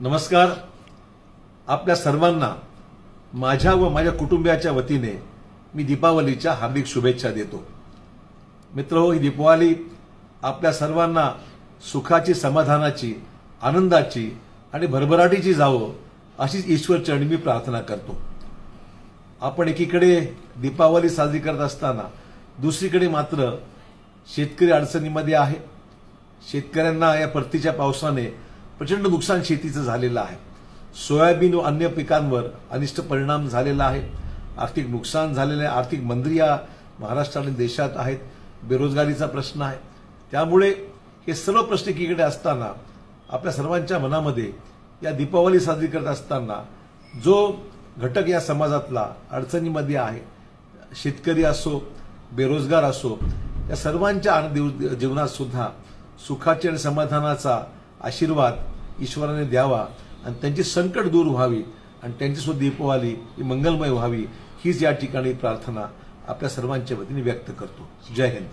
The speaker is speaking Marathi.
नमस्कार. आपल्या सर्वांना माझ्या व माझ्या कुटुंबियाच्या वतीने मी दीपावलीच्या हार्दिक शुभेच्छा देतो. मित्र हो ही दीपावली आपल्या सर्वांना सुखाची समाधानाची आनंदाची आणि भरभराटीची जावं अशीच ईश्वरचरणी मी प्रार्थना करतो. आपण एकीकडे दीपावली साजरी करत असताना दुसरीकडे मात्र शेतकरी अडचणीमध्ये आहे. शेतकऱ्यांना या परतीच्या पावसाने प्रचंड नुकसान शेतीचं झालेलं आहे. सोयाबीन व अन्य पिकांवर अनिष्ट परिणाम झालेला आहे. आर्थिक नुकसान झालेलं आहे. आर्थिक मंदी या महाराष्ट्र आणि देशात आहेत. बेरोजगारीचा प्रश्न आहे. त्यामुळे हे सर्व प्रश्न एकीकडे असताना आपल्या सर्वांच्या मनामध्ये या दीपावली साजरी करत असताना जो घटक या समाजातला अडचणीमध्ये आहे शेतकरी असो बेरोजगार असो या सर्वांच्या दिव- जीवनात सुद्धा सुखाचे आणि समाधानाचा आशीर्वाद ईश्वराने द्यावा आणि त्यांची संकट दूर व्हावी आणि त्यांचीसुद्धा दीपवाली ही मंगलमय व्हावी हीच या ठिकाणी प्रार्थना आपल्या सर्वांच्या वतीने व्यक्त करतो. जय हिंद.